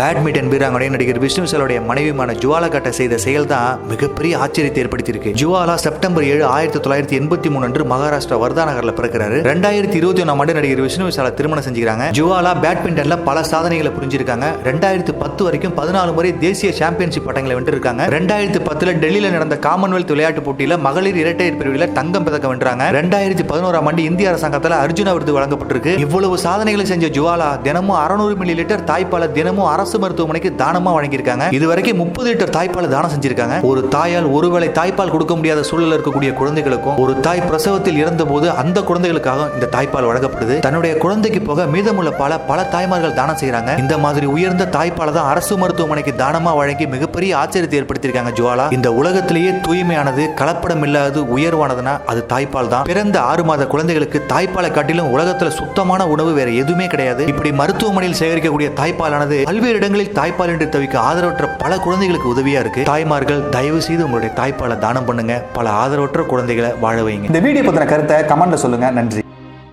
Badminton வீராங்கனை நடிகர் விஷ்ணு விஷாலுடைய மனைவிமான ஜுவாலா கட்ட செய்த செயல் தான் மிகப்பெரிய ஆச்சரியத்தை ஏற்படுத்தியிருக்கு. ஜுவாலா செப்டம்பர் ஏழு ஆயிரத்தி தொள்ளாயிரத்தி எண்பத்தி மூணு அன்று மகாராஷ்டிரா வர்தா நகர்ல பிறக்கிறாரு. ரெண்டாயிரத்தி இருபத்தி ஒன்னாம் ஆண்டு நடிகர் விஷ்ணு விஷாலை திருமணம் செஞ்சுக்கிறாங்க. ஜுவாலா பேட்மிண்டன்ல பல சாதனைகளை புரிஞ்சிருக்காங்க. ரெண்டாயிரத்தி பத்து வரைக்கும் பதினாலு முறை தேசிய சாம்பியன்ஷிப் பட்டங்களை வென்றிருக்காங்க. ரெண்டாயிரத்தி பத்துல டெல்லியில நடந்த காமன்வெல்த் விளையாட்டு போட்டியில மகளிர் இரட்டையர் பிரிவில் தங்கம் பதக்கம் வென்றாங்க. ரெண்டாயிரத்தி பதினோராம் ஆண்டு இந்திய அரசாங்கத்தில் அர்ஜுனா விருது வழங்கப்பட்டிருக்கு. இவ்வளவு சாதனைகளை செஞ்ச ஜுவாலா தினமும் அறுநூறு மில்லி லிட்டர் தாய்ப்பால தினமும் அரசு அரசு மருத்துவமனைக்கு தானமா வழங்கியிருக்காங்க. இதுவரைக்கும் முப்பது லிட்டர் தாய்ப்பால் தானம் செஞ்சிருக்காங்க. ஒரு தாயால் ஒருவேளை தாய்ப்பால் கொடுக்க முடியாத சூழலில் இருக்கக்கூடிய குழந்தைகளுக்கும் ஒரு தாய் பிரசவத்தில் இறந்தபோது அந்த குழந்தைகளுக்காக இந்த தாய்ப்பால் வழங்கப்படுது. தன்னுடைய குழந்தைக்கு போக மீதமுள்ள பால பல தாய்மார்கள் தானம் செய்யறாங்க. இந்த மாதிரி உயர்ந்த தாய்ப்பாலை தான் அரசு மருத்துவமனைக்கு தானமா வழங்கி மிகப்பெரிய ஆச்சரியத்தை ஏற்படுத்தியிருக்காங்க ஜுவாலா. இந்த உலகத்திலேயே தூய்மையானது கலப்படம் இல்லாதது உயர்வானதுன்னா அது தாய்ப்பால் தான். பிறந்த ஆறு மாத குழந்தைகளுக்கு தாய்ப்பாலை காட்டிலும் உலகத்துல சுத்தமான உணவு வேற எதுவுமே கிடையாது. இப்படி மருத்துவமனையில் சேகரிக்கக்கூடிய தாய்ப்பாலானது பல்வேறு இடங்களில் தாய்ப்பால் என்று தவிக்க ஆதரவற்ற பல குழந்தைகளுக்கு உதவியா இருக்கு. தாய்மார்கள் தயவு செய்து உங்களுடைய தாய்ப்பாலை தானம் பண்ணுங்க. பல ஆதரவற்ற குழந்தைகளை வாழ வைங்க. இந்த வீடியோ பத்தின கருத்தை கமெண்ட்ல சொல்லுங்க. நன்றி.